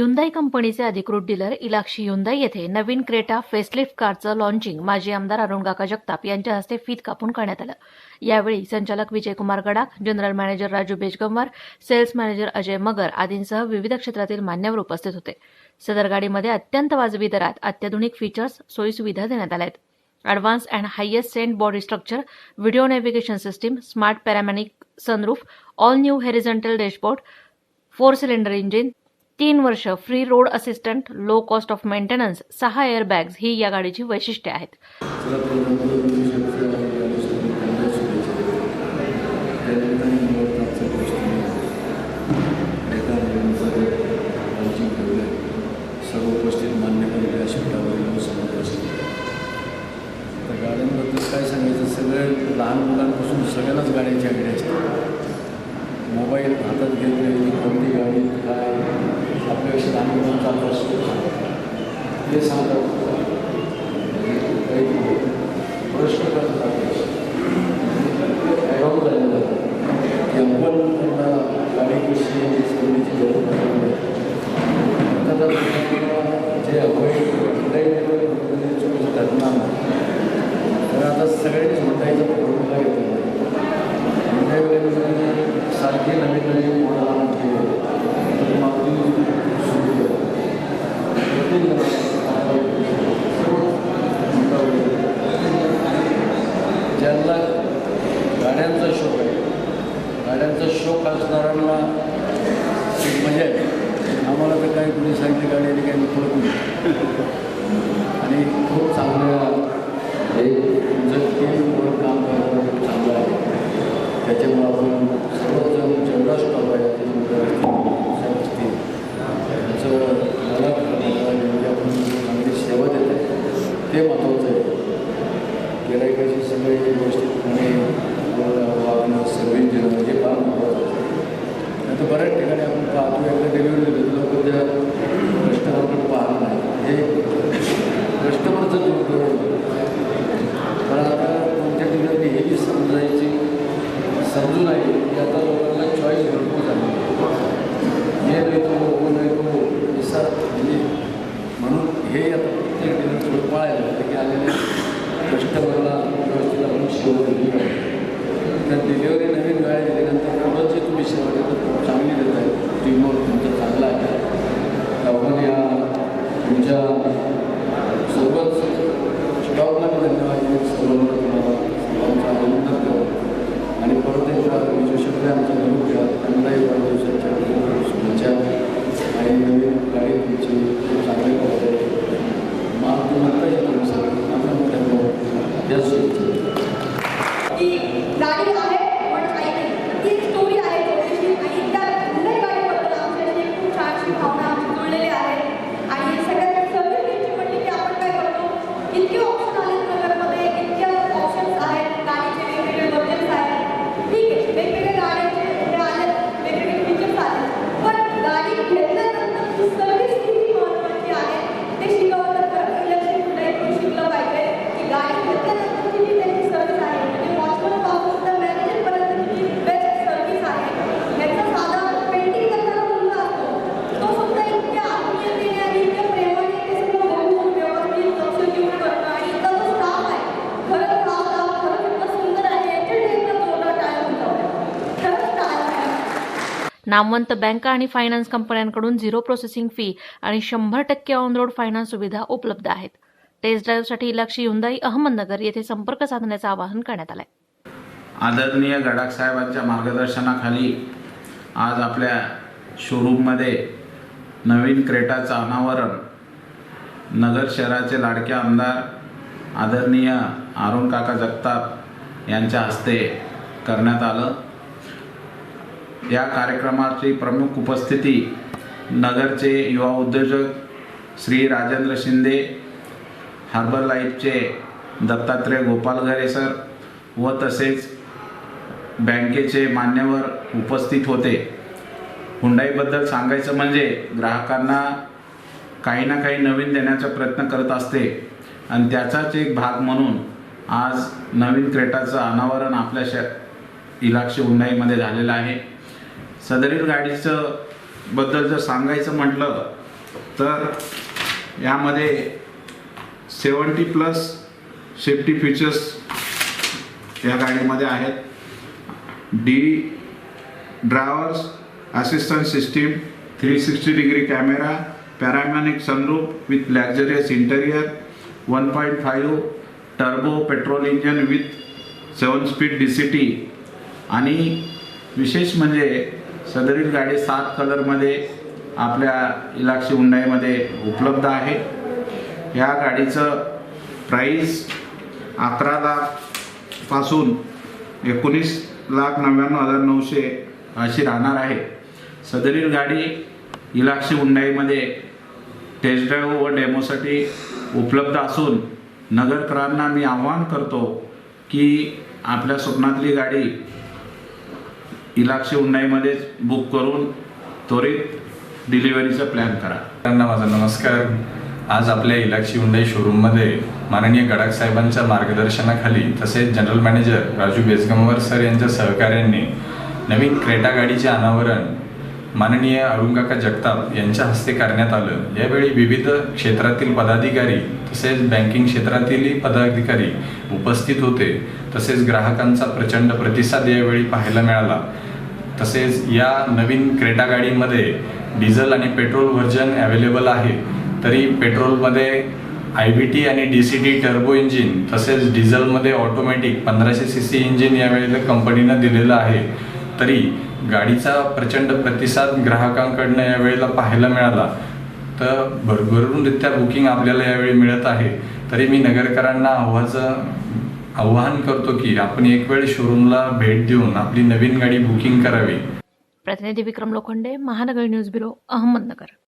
Hyundai कंपनीचे अधिकृत dealer Elakshi Hyundai येथे नवीन क्रेटा फेसलिफ्ट कारचं लॉन्चिंग माजी आमदार अरुणकाका जगताप यांच्या हस्ते फीत कापून करण्यात आलं. यावेळी संचालक Vijaykumar Gadakh general manager Raju Bejagamwar sales manager Ajay Magar आदींसह विविध क्षेत्रातील मान्यवर उपस्थित होते. सदर गाडीमध्ये अत्यंत वाजवी दरात अत्याधुनिक फीचर्स सोयीसुविधा देण्यात आल्या आहेत. Advance and highest cent body structure video navigation system smart panoramic sunroof all new horizontal dashboard four cylinder engine तीन वर्ष free road assistant low cost of maintenance सहा एअर बॅग्स ही या गाडीची वैशिष्ट्ये आहेत. गाड्यांबद्दल काय सांगायचं? सगळं लहान मुलांपासून सगळ्यांनाच गाड्यांची आगडी असते. मोबाईल हातात घेतले कोणती गाडी काय आपल्यापेक्षा आम्ही मुलांचा चालू असतो ते सांगतात काही प्रश्न करतात ॲडॉप झालेलं आपण त्यांना गाडी कशी सोडण्याची गरज जे अवैध घटना तर आता सगळ्यांनी म्हणतायचं प्रॉब्लेमला येतो सारखे नवीन नवीन मॉडेल मागणी सुरू ज्यांना गाड्यांचा शौक आहे गाड्यांचा शौक असणाऱ्यांना एक मजा आहे आम्हाला तर काही कुणी सांगितली गाडी आली काही कळत नाही. आणि खूप चांगलं हे तुमचं टीम म्हणून काम करणं खूप चांगलं आहे. त्याच्यामुळं आपण सर्वजण जेवढा स्टॉप आहे त्याच्यामध्ये साहेब त्याचं मला आपण चांगली सेवा देत आहे ते महत्त्वाचं आहे. गिरायकाची सगळे व्यवस्थितपणे वागणं सर्विस देणं हे फार महत्त्वाचं आहे. नाही तर बऱ्याच ठिकाणी आपण पाहतो एकदा डिलिव्हरी देतो लोक त्या कस्टमरकडे पाहत नाही हे कस्टमरचं दुर्दैव पण आता कोणत्या ठिकाणी हे बी समजायची समजून आहे की आता लोकांना चॉईस भरपूर झाली हे नाही तो हो नाही तो हे सर म्हणजे म्हणून हे आता प्रत्येक ठिकाणी थोडं पाळायला लागतं की आलेल्या कस्टमरला व्यवस्थित आपण सेवा दिली पाहिजे तर डिलिव्हरी नवीन गाडी दिल्यानंतर खरंच जे तुम्ही सेवा देतात खूप चांगली देत आहे. टीमवर तुमचं चांगला आहे. आपण या तुमच्यासोबत स्टॉकला मी धन्यवाद देईन सर्वांना तुम्हाला सर्वांचा अभिनंदन करतो आणि परत एकदा विजय आमचा निरोप घ्या त्यांनाही वाढदिवसाच्या शुभेच्छा आणि नवीन गाडी तुमची खूप चांगली करते माल तू म्हणता येतो तुम्ही सगळं आता मोठ्या या शुभेच्छा ती गाडी आहे पण काही नाही ती स्टोरी आहे थोडीशी आणि त्या कुठल्याही गाडीबद्दल आमच्याशी खूप छानशी भावना आमची जुळलेली आहे आणि सगळ्यात सर्व घ्यायची म्हटली की आपण काय करतो इतके ऑप्शन आले कलरमध्ये इतके ऑप्शन्स आहेत गाडीचे वेगवेगळे बजेट्स आहेत ठीक आहे वेगवेगळे गाड्यांचे हे आले वेगवेगळे फीचर्स आले पण गाडी घेतल्यानंतर ती सर्व्हिस किती महत्त्वाची आहे ते शिकवलं तर इलेक्ट्रिक कुठे शिकलं पाहिजे की गाडी घेतल्यानंतर जी त्यांची सर्व्हिस आहे म्हणजे वॉचमनपासून तर मॅनेजरपर्यंतची बेस्ट सर्व्हिस आहे ह्याचा साधा पेंटिंग करणारा मुलगा असतो तो सुद्धा इतक्या आत्मीयतेने आणि इतक्या प्रेमाने ते सगळं बघून व्यवस्थित लक्ष देऊन करणं आणि इथं जो स्टाफ आहे खरंच हा स्टाफ खरंच इतका सुंदर आहे याच्यासाठी एकदा जोरदार टाळ्या उठवल्या खरंच टाळ्या नामवंत बँका आणि फायनान्स कंपन्यांकडून झिरो प्रोसेसिंग फी आणि शंभर टक्के ऑन रोड फायनान्स सुविधा उपलब्ध आहेत. टेस्ट ड्राईव्हसाठी इलाक्षी युंदाई अहमदनगर येथे संपर्क साधण्याचं आवाहन करण्यात आलं आदरणीय गडाख साहेबांच्या मार्गदर्शनाखाली आज आपल्या शोरूममध्ये नवीन क्रेटाचं अनावरण. नगर शहराचे लाडके आमदार आदरणीय अरुण काका जगताप यांच्या हस्ते करण्यात आलं. या कार्यक्रमाची प्रमुख उपस्थिती नगरचे युवा उद्योजक श्री राजेंद्र शिंदे हार्बर लाईफचे दत्तात्रय गोपालघरे सर व तसेच बँकेचे मान्यवर उपस्थित होते. हुंडाईबद्दल सांगायचं म्हणजे ग्राहकांना काही ना काही नवीन देण्याचा प्रयत्न करत असते आणि त्याचाच एक भाग म्हणून आज नवीन क्रेटाचं अनावरण आपल्या श इलाक्षी हुंडाईमध्ये झालेलं आहे. सदरील गाडीचं बद्दल जर सांगायचं म्हटलं तर यामध्ये सेवन्टी प्लस सेफ्टी फीचर्स या गाडीमध्ये आहेत. The drivers assistant system three sixty degree camera panoramic sunroof with luxurious interior one point five turbo petrol engine with seven speed D C T आणि विशेष म्हणजे सदरील गाडी सात कलरमध्ये आपल्या इलाक्षी हुंडाईमध्ये उपलब्ध आहे. या गाडीचं प्राईस अकरा लाखपासून एकोणीस लाख नव्याण्णव हजार नऊशे अशी राहणार आहे. सदरील गाडी इलाक्षी हुंडाईमध्ये टेस्ट ड्राईव्ह व डेमोसाठी उपलब्ध असून नगरकरांना मी आवाहन करतो की आपल्या स्वप्नातली गाडी इलाक्षी उन्नाईमध्येच बुक करून त्वरित डिलिव्हरीचा प्लॅन करा. त्यांना माझा नमस्कार. आज आपल्या इलाक्षी हुंडाई शोरूममध्ये माननीय गडाख साहेबांच्या मार्गदर्शनाखाली तसेच general manager Raju Bejagamwar sir यांच्या सहकार्याने नवीन क्रेटा गाडीचे अनावरण माननीय अरुणकाका जगताप यांच्या हस्ते करण्यात आलं. यावेळी विविध क्षेत्रातील पदाधिकारी तसेच बँकिंग क्षेत्रातीलही पदाधिकारी उपस्थित होते. तसेच ग्राहकांचा प्रचंड प्रतिसाद यावेळी पाहायला मिळाला. तसेच या नवीन क्रेटा गाडीमध्ये डिझेल आणि पेट्रोल व्हर्जन अवेलेबल आहे. तरी पेट्रोलमध्ये आय व्ही टी आणि D C T turbo engine तसेच डिझेलमध्ये ऑटोमॅटिक पंधराशे सी सी इंजिन यावेळेला कंपनीनं दिलेलं आहे. तरी गाडीचा प्रचंड प्रतिसाद ग्राहकांकडनं यावेळेला पाहायला मिळाला. तर भरभरूनरित्या बुकिंग आपल्याला यावेळी मिळत आहे. तरी मी नगरकरांना आव्हाचं आव्हान करतो की आपण एक वेळ शोरूमला भेट देऊन आपली नवीन गाडी बुकिंग करावी. प्रतिनिधी विक्रम लोखंडे महानगर न्यूज ब्युरो अहमदनगर.